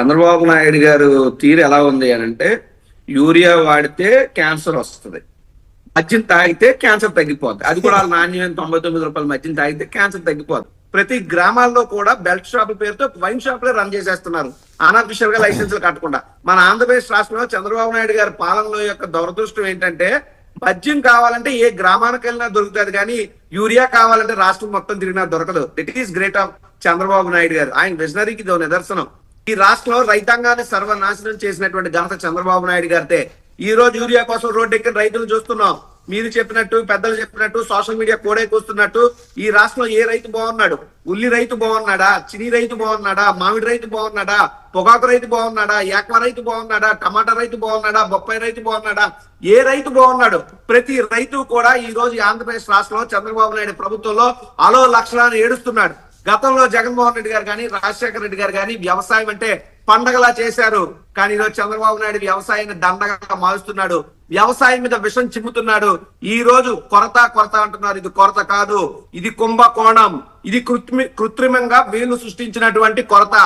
చంద్రబాబు నాయుడు గారు తీరు ఎలా ఉంది అని అంటే యూరియా వాడితే క్యాన్సర్ వస్తుంది. మద్యం తాగితే క్యాన్సర్ తగ్గిపోద్ది. అది కూడా నాణ్యమైన తొంభై తొమ్మిది రూపాయల మద్యం తాగితే క్యాన్సర్ తగ్గిపోద్ది. ప్రతి గ్రామాల్లో కూడా బెల్ట్ షాపుల పేరుతో వైన్ షాపులే రన్ చేసేస్తున్నారు. అన్అఫిషియల్గా లైసెన్సులు కట్టకుండా. మన ఆంధ్రప్రదేశ్ రాష్ట్రంలో చంద్రబాబు నాయుడు గారి పాలనలో యొక్క దురదృష్టం ఏంటంటే మద్యం కావాలంటే ఏ గ్రామానికి వెళ్ళినా దొరుకుతుంది కానీ యూరియా కావాలంటే రాష్ట్రం మొత్తం తిరిగినా దొరకదు. It is great of Chandrababu Naidu garu. ఆయన విజనరీకి నిదర్శనం. ఈ రాష్ట్రంలో రైతాంగాన్ని సర్వనాశనం చేసినటువంటి ఘనత చంద్రబాబు నాయుడు గారితే ఈ రోజు యూరియా కోసం రోడ్డు ఎక్కిన రైతులు చూస్తున్నాం. మీరు చెప్పినట్టు పెద్దలు చెప్పినట్టు సోషల్ మీడియా కోడే కూస్తున్నట్టు ఈ రాష్ట్రంలో ఏ రైతు బాగున్నాడు? ఉల్లి రైతు బాగున్నాడా? చిని రైతు బాగున్నాడా? మామిడి రైతు బాగున్నాడా? పొగాకు రైతు బాగున్నాడా? ఏక్వ రైతు బాగున్నాడా? టమాటా రైతు బాగున్నాడా? బొప్పాయి రైతు బాగున్నాడా? ఏ రైతు బాగున్నాడు? ప్రతి రైతు కూడా ఈ రోజు ఆంధ్రప్రదేశ్ రాష్ట్రంలో చంద్రబాబు నాయుడు ప్రభుత్వంలో అలో లక్షలాన్ని ఏడుస్తున్నాడు. గతంలో జగన్మోహన్ రెడ్డి గారు కానీ రాజశేఖర రెడ్డి గారు కానీ వ్యవసాయం అంటే పండగలా చేశారు. కానీ ఈరోజు చంద్రబాబు నాయుడు వ్యవసాయాన్ని దండగా మారుస్తున్నాడు. వ్యవసాయం మీద విషం చిమ్ముతున్నాడు. ఈ రోజు కొరత కొరత అంటున్నారు. ఇది కొరత కాదు. ఇది కుంభకోణం. ఇది కృత్రి కృత్రిమంగా వీళ్ళు సృష్టించినటువంటి కొరత.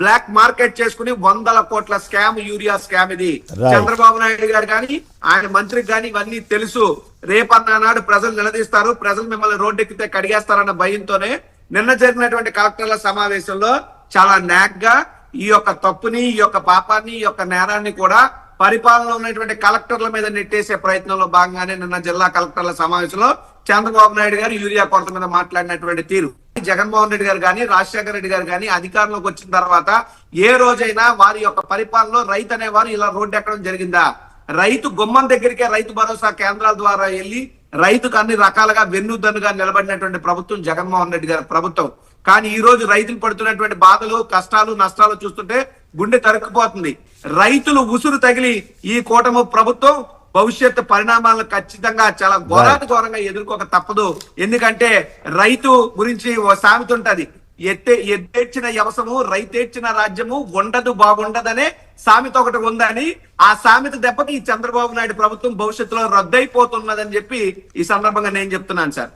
బ్లాక్ మార్కెట్ చేసుకుని వందల కోట్ల స్కామ్ యూరియా స్కామ్ ఇది. చంద్రబాబు నాయుడు గారు కానీ ఆయన మంత్రికి కానీ ఇవన్నీ తెలుసు. రేపన్న నాడు ప్రజలు నిలదీస్తారు. ప్రజలు మిమ్మల్ని రోడ్డెక్కితే కడిగేస్తారన్న భయంతోనే నిన్న జరిగినటువంటి కలెక్టర్ల సమావేశంలో చాలా నాగ్గా ఈ యొక్క తప్పుని ఈ యొక్క పాపాన్ని ఈ యొక్క నేరాన్ని కూడా పరిపాలనలో ఉన్నటువంటి కలెక్టర్ల మీద నెట్టేసే ప్రయత్నంలో భాగంగానే నిన్న జిల్లా కలెక్టర్ల సమావేశంలో చంద్రబాబు నాయుడు గారు యూరియా కొరత మీద మాట్లాడినటువంటి తీరు. జగన్మోహన్ రెడ్డి గారు కానీ రాజశేఖర రెడ్డి గారు కానీ అధికారంలోకి వచ్చిన తర్వాత ఏ రోజైనా వారి యొక్క పరిపాలనలో రైతు అనేవారు ఇలా రోడ్డు ఎక్కడం జరిగిందా? రైతు గుమ్మం దగ్గరికే రైతు భరోసా కేంద్రాల ద్వారా వెళ్ళి రైతుకు అన్ని రకాలుగా వెన్నుదన్నుగా నిలబడినటువంటి ప్రభుత్వం జగన్మోహన్ రెడ్డి గారి ప్రభుత్వం. కానీ ఈ రోజు రైతులు పడుతున్నటువంటి బాధలు కష్టాలు నష్టాలు చూస్తుంటే గుండె తరుక్కుపోతుంది. రైతులు ఉసురు తగిలి ఈ కూటమి ప్రభుత్వం భవిష్యత్తు పరిణామాలను ఖచ్చితంగా చాలా ఘోరాతి ఘోరంగా ఎదుర్కోక తప్పదు. ఎందుకంటే రైతు గురించి ఓ సామెత ఉంటది. ఎత్తే ఎత్తేర్చిన యవసము రైతేర్చిన రాజ్యము ఉండదు బాగుండదనే సామెత ఒకటి ఉందని ఆ సామెత దెబ్బకి ఈ చంద్రబాబు నాయుడు ప్రభుత్వం భవిష్యత్తులో రద్దయిపోతున్నదని చెప్పి ఈ సందర్భంగా నేను చెప్తున్నాను సార్.